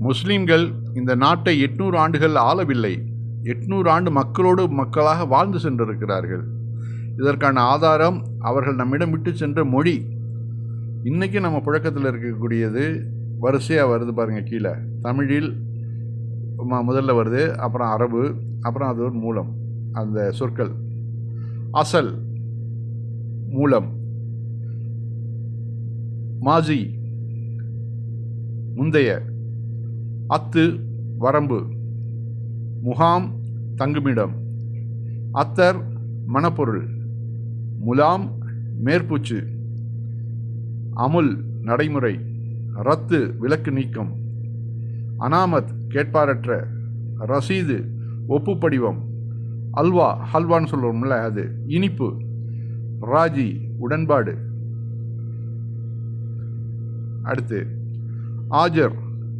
முஸ்லீம்கள் இந்த நாட்டை எட்நூறு ஆண்டுகள் ஆளவில்லை. எட்நூறு ஆண்டு மக்களோடு மக்களாக வாழ்ந்து சென்றிருக்கிறார்கள். இதற்கான ஆதாரம் அவர்கள் நம்மிடம் விட்டு சென்ற மொழி. இன்றைக்கி நம்ம புழக்கத்தில் இருக்கக்கூடியது வரிசையாக வருது பாருங்கள் கீழே. தமிழில் ம- முதல்ல வருது அப்புறம் அரபு அப்புறம் அது ஒரு மூலம் அந்த சொற்கள். அசல் மூலம். மாஜி முந்தைய. அத்து வரம்பு. முகாம் தங்குமிடம். அத்தர் மணப்பொருள். முலாம் மேற்பூச்சு. அமுல் நடைமுறை. ரத்து விலக்கு நீக்கம். அனாமத் கேட்பாரற்ற. ரசீது ஒப்புப்படிவம். அல்வா ஹல்வான்னு சொல்லுவோம்ல அது. இனிப்பு. ராஜி உடன்பாடு. அடுத்து ஆஜர்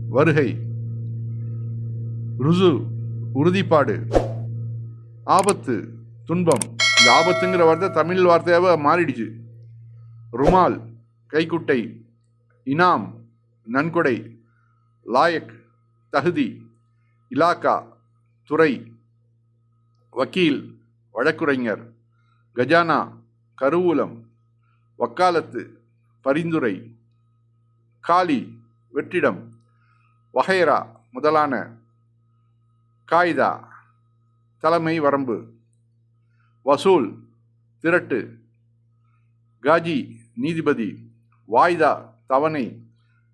வருகை. ருசு உறுதிப்பாடு. ஆபத்து துன்பம். இந்த ஆபத்துங்கிற வார்த்தை தமிழ் வார்த்தையாக மாறிடுச்சு. ருமால் கைக்குட்டை இனாம் நன்கொடை லாயக் தகுதி இலாக்கா துறை வக்கீல் வழக்குரைஞர் கஜானா கருவூலம் வக்காலத்து பரிந்துரை காலி வெற்றிடம் வகைரா முதலான காய்தா தலைமை வரம்பு. வசூல் திரட்டு. காஜி நீதிபதி. வாய்தா தவணை.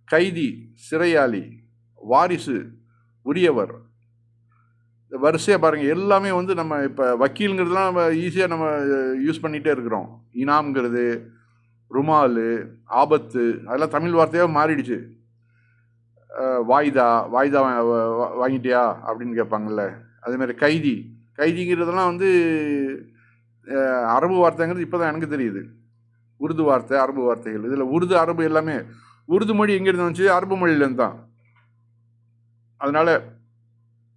கைதி சிறையாளி. வாரிசு உரியவர். இந்த வரிசையாக பாருங்கள் எல்லாமே வந்து நம்ம இப்போ வக்கீலுங்கிறதுலாம் நம்ம ஈஸியாக நம்ம யூஸ் பண்ணிகிட்டே இருக்கிறோம். இனாம்ங்கிறது ருமால் ஆபத்து அதெல்லாம் தமிழ் வார்த்தையாக மாறிடுச்சு. வாய்தா வாய்தா வாங்கிட்டியா? அப்படின்னு கேட்பாங்கல்ல. அதேமாதிரி கைதி. கைதிங்கிறதெல்லாம் வந்து அரபு வார்த்தைங்கிறது இப்போ தான் எனக்கு தெரியுது. உருது வார்த்தை அரபு வார்த்தைகள். இதில் உருது அரபு எல்லாமே. உருது மொழி எங்கேருந்து வந்துச்சு? அரபு மொழியிலேருந்து தான். அதனால்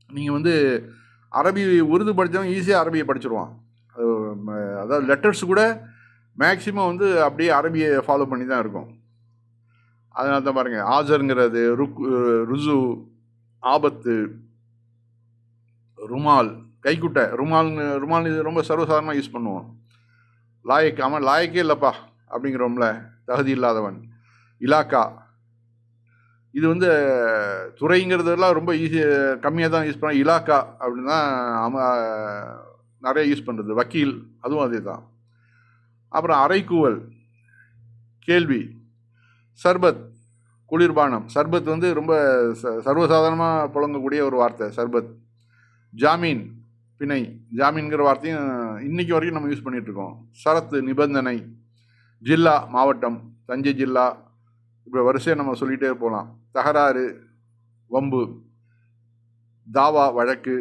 நீங்கள் வந்து அரபி உருது படித்தவங்க ஈஸியாக அரபியை படிச்சிருவான். அதாவது லெட்டர்ஸ் கூட மேக்சிமம் வந்து அப்படியே அரபியை ஃபாலோ பண்ணி தான் இருக்கும். அதனால தான் பாருங்கள் ஆஜருங்கிறது ருக் ருசு ஆபத்து ருமால் கைக்குட்டை. ருமால் ருமால் இது ரொம்ப சர்வசாதாரணமாக யூஸ் பண்ணுவோம். லாயக் அவன் லாயக்கே இல்லைப்பா அப்படிங்கிறோம்ல தகுதி இல்லாதவன். இலாக்கா. இது வந்து துறைங்கிறதெல்லாம் ரொம்ப ஈஸி கம்மியாக தான் யூஸ் பண்ண இலாக்கா அப்படின்னு தான் அம நிறைய யூஸ் பண்ணுறது வக்கீல் அதுவும் அதே தான் அப்புறம் அரைக்கூவல் கேள்வி. சர்பத் குளிர்பானம். சர்பத் வந்து ரொம்ப ச சர்வசாதாரணமாக புழங்கக்கூடிய ஒரு வார்த்தை சர்பத். ஜாமீன் பிணை. ஜாமீன்கிற வார்த்தையும் இன்னைக்கு வரைக்கும் நம்ம யூஸ் பண்ணிகிட்ருக்கோம் இருக்கோம். சரத்து நிபந்தனை ஜில்லா மாவட்டம் தஞ்சை ஜில்லா. இப்போ வரிசையாக நம்ம சொல்லிகிட்டே போகலாம் தகராறு வம்பு தாவா வழக்கு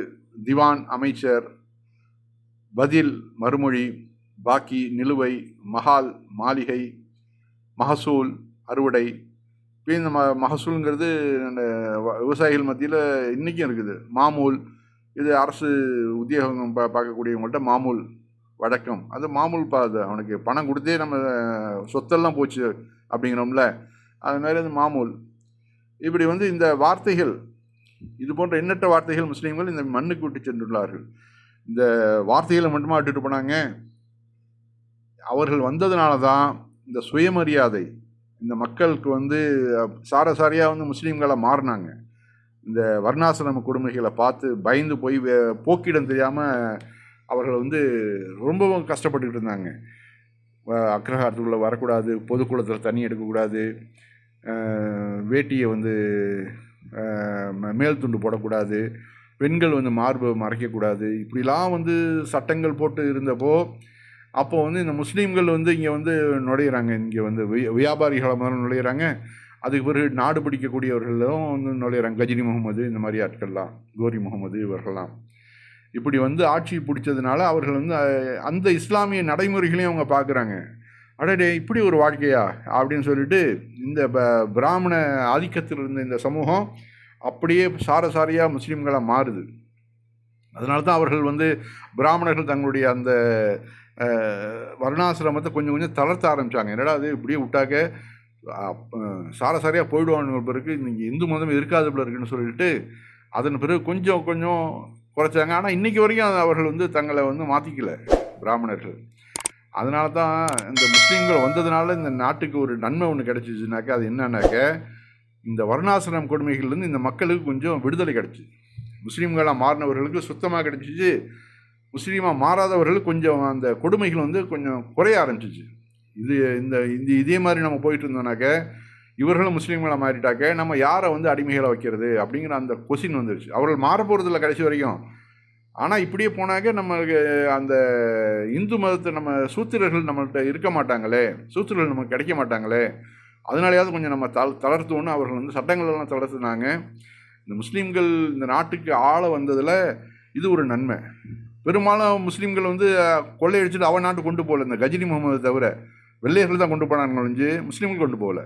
திவான் அமைச்சர் பதில் மறுமொழி பாக்கி நிலுவை மஹால் மாளிகை மகசூல் அறுவடை. இப்போ இந்த ம மகசூலுங்கிறது விவசாயிகள் மத்தியில் இன்றைக்கும் இருக்குது. மாமூல். இது அரசு உத்தியோகம் பா பார்க்கக்கூடியவங்கள்ட்ட மாமூல் வழக்கம். அது மாமூல் பாது அவனுக்கு பணம் கொடுத்தே நம்ம சொத்தெல்லாம் போச்சு அப்படிங்கிறோம்ல. அது மாதிரி அது மாமூல். இப்படி வந்து இந்த வார்த்தைகள் இது போன்ற எண்ணற்ற வார்த்தைகள் முஸ்லீம்கள் இந்த மண்ணுக்கு விட்டு சென்றுள்ளார்கள். இந்த வார்த்தைகளை மட்டுமா விட்டுட்டு போனாங்க? அவர்கள் வந்ததுனால தான் இந்த சுயமரியாதை இந்த மக்களுக்கு வந்து சாரசாரியாக வந்து முஸ்லீம்களை மாறினாங்க. இந்த வர்ணாசிரம கொடுமைகளை பார்த்து பயந்து போய் வே- போக்கிடம் தெரியாமல் அவர்கள் வந்து ரொம்பவும் கஷ்டப்பட்டுக்கிட்டு இருந்தாங்க. அக்ரஹாரத்துக்குள்ளே வரக்கூடாது பொதுக்குளத்தில் தண்ணி எடுக்கக்கூடாது வேட்டியை வந்து ம- மேல் துண்டு போடக்கூடாது பெண்கள் வந்து மார்பு மறைக்கக்கூடாது இப்படிலாம் வந்து சட்டங்கள் போட்டு இருந்தப்போ அப்போ வந்து இந்த முஸ்லீம்கள் வந்து இங்கே வந்து நுழையிறாங்க. இங்கே வந்து வியாபாரிகளை முதல்ல நுழையிறாங்க. அதுக்கு பிறகு நாடு பிடிக்கக்கூடியவர்களும் வந்து நுழையிறாங்க. கஜினி முகமது இந்த மாதிரி ஆட்கள்லாம் கோரி முகமது இவர்கள்லாம். இப்படி வந்து ஆட்சி பிடிச்சதுனால அவர்கள் வந்து அந்த இஸ்லாமிய நடைமுறைகளையும் அவங்க பார்க்குறாங்க. அடடே இப்படி ஒரு வாழ்க்கையா? அப்படின்னு சொல்லிட்டு இந்த ப- பிராமண ஆதிக்கத்தில் இருந்த இந்த சமூகம் அப்படியே சாரசாரியாக முஸ்லீம்களாக மாறுது. அதனால தான் அவர்கள் வந்து பிராமணர்கள் தங்களுடைய அந்த வர்ணாசிரமத்தை கொஞ்சம் கொஞ்சம் தளர்த்த ஆரம்பித்தாங்க என்னடா அது இப்படியே விட்டாக்க சாரசாரியாக போயிடுவான்னு பிறகு நீங்கள் இந்து மதம் இருக்காது போல இருக்குன்னு சொல்லிட்டு அதன் பிறகு கொஞ்சம் கொஞ்சம் குறைச்சாங்க. ஆனால் இன்றைக்கி வரைக்கும் அவர்கள் வந்து தங்களை வந்து மாற்றிக்கல பிராமணர்கள். அதனால தான் இந்த முஸ்லீம்கள் வந்ததுனால இந்த நாட்டுக்கு ஒரு நன்மை ஒன்று கிடச்சிச்சுனாக்கா அது என்னன்னாக்க இந்த வருணாசிரம் கொடுமைகள்லேருந்து இந்த மக்களுக்கு கொஞ்சம் விடுதலை கிடச்சிது முஸ்லீம்களாக மாறினவர்களுக்கு சுத்தமாக கிடச்சிச்சு. முஸ்லீமாக மாறாதவர்களுக்கு கொஞ்சம் அந்த கொடுமைகள் வந்து கொஞ்சம் குறைய ஆரம்பிச்சிச்சு. இது இந்த இந்த இதே மாதிரி நம்ம போயிட்டு இருந்தோம்னாக்க இவர்களும் முஸ்லீம்களை மாறிட்டாக்க நம்ம யாரை வந்து அடிமைகளை வைக்கிறது அப்படிங்கிற அந்த கொஸ்டின் வந்துருச்சு. அவர்கள் மாற போகிறதில்ல கடைசி வரைக்கும். ஆனால் இப்படியே போனாக்க நம்மளுக்கு அந்த இந்து மதத்தை நம்ம சூத்திரர்கள் நம்மள்கிட்ட இருக்க மாட்டாங்களே சூத்திரர்கள் நமக்கு கிடைக்க மாட்டாங்களே அதனாலேயாவது கொஞ்சம் நம்ம தள தளர்த்துவோன்னு அவர்கள் வந்து சட்டங்கள் எல்லாம் தளர்த்துனாங்க. இந்த முஸ்லீம்கள் இந்த நாட்டுக்கு ஆள வந்ததில் இது ஒரு நன்மை. பெரும்பாலும் முஸ்லீம்கள் வந்து கொள்ளையடிச்சுட்டு கொள்ளையடிச்சிட்டு அவன் நாட்டு கொண்டு போகல இந்த கஜினி முகமது தவிர. வெள்ளையர்கள் தான் கொண்டு போனாங்க ஒழிஞ்சு முஸ்லீம்கள் கொண்டு போகல.